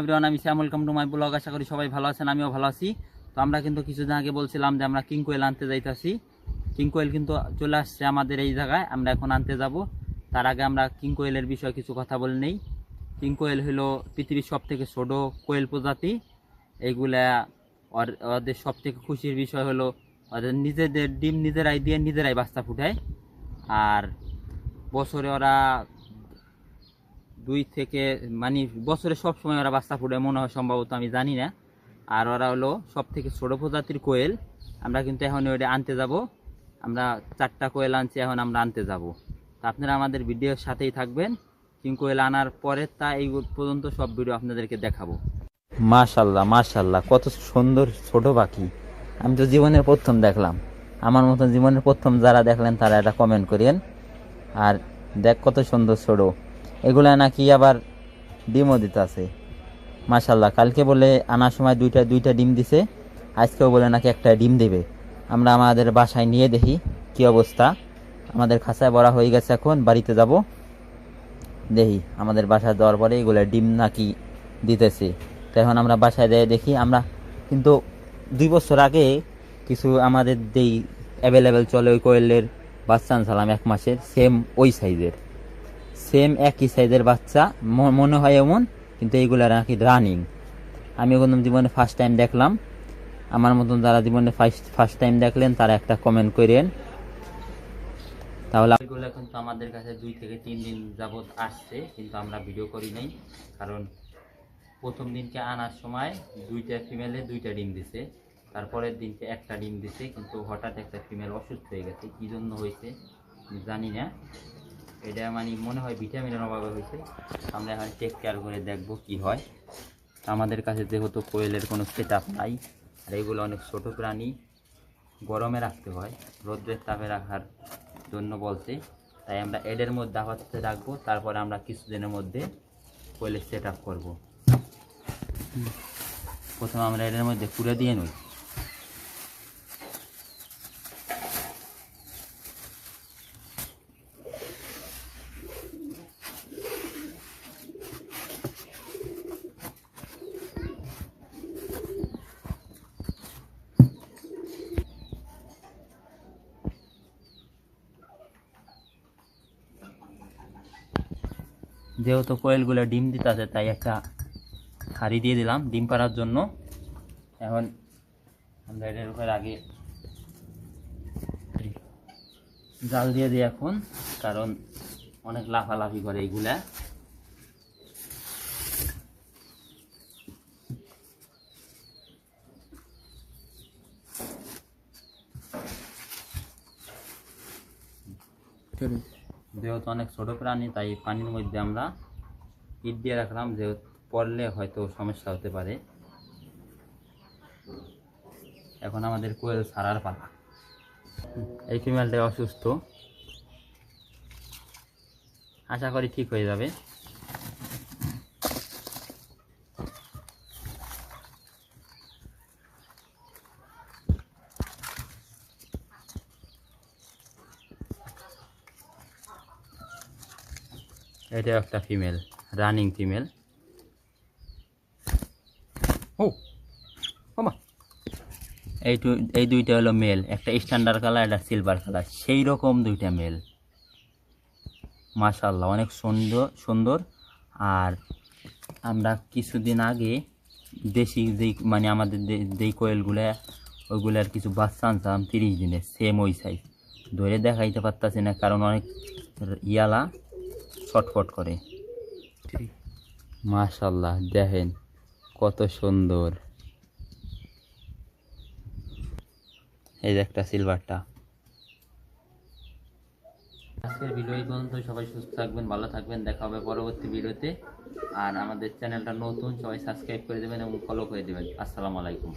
Everyone আমি Shyam welcome to my blog আশা করি সবাই ভালো আছেন, আমিও ভালো আছি। তো আমরা কিন্তু কিছুদিন আগে বলছিলাম যে আমরা কিং কোয়েল আনতে যাইতাছি। কিং কোয়েল কিন্তু চলে আসছে আমাদের এই জায়গায়, আমরা এখন আনতে যাব। তার আগে আমরা কিং কোয়েলের বিষয়ে কিছু কথা বলে নেই। কিং কোয়েল হলো পৃথিবীর সব থেকে ছোট কোয়েল প্রজাতি। এইগুলা ওদের সব থেকে খুশির বিষয় হলো ওদের নিজেদের ডিম নিজেরাই দিয়ে নিজেরাই বাচ্চা ফুটায়। আর বছরে ওরা দুই থেকে মানে বছরে সব সময় ওরা বাচ্চা ফুটে মনে হয় সম্ভবত, আমি জানি না। আর ওরা হলো সব থেকে ছোট প্রজাতির কোয়েল। আমরা কিন্তু এখন ওটা আনতে যাব। আমরা চারটা কোয়েল আনছি, এখন আমরা আনতে যাব। তো আপনারা আমাদের ভিডিওর সাথেই থাকবেন। কিং কোয়েল আনার পরে তা এই পর্যন্ত সব ভিডিও আপনাদেরকে দেখাবো। মাশাল্লাহ মাশাল্লাহ, কত সুন্দর ছোট পাখি। আমি তো জীবনের প্রথম দেখলাম। আমার মতন জীবনের প্রথম যারা দেখলেন, তারা এটা কমেন্ট করেন আর দেখ কত সুন্দর ছোট। এগুলা নাকি আবার ডিমও দিতে আছে মাশাল্লাহ কালকে বলে আনার সময় দুইটা দুইটা ডিম দিছে। আজকেও বলে নাকি একটা ডিম দেবে। আমরা আমাদের বাসায় নিয়ে দেখি কি অবস্থা। আমাদের খাঁচায় বড়া হয়ে গেছে এখন, বাড়িতে যাব। দেখি আমাদের বাসায় দেওয়ার পরে এগুলো ডিম নাকি দিতেছে। তো এখন আমরা বাসায় দিয়ে দেখি, আমরা কিন্তু দুই বছর আগে কিছু আমাদের যেই অ্যাভেলেবেল চলে ওই কোয়েলের বাচ্চা আনছিলাম এক মাসের সেম ওই সাইজের সেম একই সাইজের বাচ্চা মনে হয় এমন, কিন্তু এইগুলো নাকি রানিং আমি কোনো জীবনে ফার্স্ট টাইম দেখলাম। আমার মতন যারা জীবনে ফার্স্ট ফার্স্ট টাইম দেখলেন, তারা একটা কমেন্ট করেন। তাহলে এগুলো কিন্তু আমাদের কাছে দুই থেকে তিন দিন যাবত আসছে, কিন্তু আমরা ভিডিও করি নাই। কারণ প্রথম দিনকে আনার সময় দুইটা ফিমেলে দুইটা ডিম দিছে, তারপরের দিনকে একটা ডিম দিছে, কিন্তু হঠাৎ একটা ফিমেল অসুস্থ হয়ে গেছে। কী জন্য হয়েছে, জানি না। এটা মানে মনে হয় ভিটামিনের অভাবে হয়েছে। আমরা এখন টেক কেয়ার করে দেখব কি হয়। আমাদের কাছে যেহেতু কোয়েলের কোনো সেট নাই, আর এগুলো অনেক ছোট প্রাণী, গরমে রাখতে হয়, রোদ্রের তাপে রাখার জন্য বলছে। তাই আমরা এডের মধ্যে আপাতত রাখব, তারপরে আমরা কিছুদিনের মধ্যে কোয়েলের সেট আপ করব। প্রথমে আমরা এডের মধ্যে পুরে দিয়ে নই। যেহেতু কোয়েলগুলো ডিম দিতে আছে তাই একটা হাঁড়ি দিয়ে দিলাম ডিম পাড়ার জন্য। এখন আমরা এটার উপর আগে জাল দিয়ে দিই এখন, কারণ অনেক লাফালাফি করে এইগুলা। যেহেতু অনেক ছোটো প্রাণী, তাই পানির মধ্যে আমরা ইট দিয়ে রাখলাম যেহেতু পড়লে হয়তো সমস্যা হতে পারে। এখন আমাদের কোয়েল সারার পালা। এই ফিমেলটা অসুস্থ। আশা করি ঠিক হয়ে যাবে। এটা একটা ফিমেল রানিং ফিমেল ও এই টু এই দুইটা হলো মেল একটা স্ট্যান্ডার্ড কালার একটা সিলভার কালার সেই রকম দুইটা মেল মাশাল্লাহ অনেক সুন্দর সুন্দর। আর আমরা কিছুদিন আগে দেশি যেই মানে আমাদের যেই কোয়েলগুলো ওইগুলার কিছু বাচ্চা আনছিলাম তিরিশ দিনে সেম ওই সাইজ ধরে দেখাইতে পারতাছি না কারণ অনেক ইয়ালা। ছটফট করে। মাশাল্লাহ দেখেন কত সুন্দর। এই যে একটা সিলভারটা। আজকের ভিডিও এই পর্যন্ত সবাই সুস্থ থাকবেন ভালো থাকবেন দেখা হবে পরবর্তী ভিডিওতে। আর আমাদের চ্যানেলটা নতুন সবাই সাবস্ক্রাইব করে দেবেন এবং ফলো করে দেবেন। আসসালামু আলাইকুম।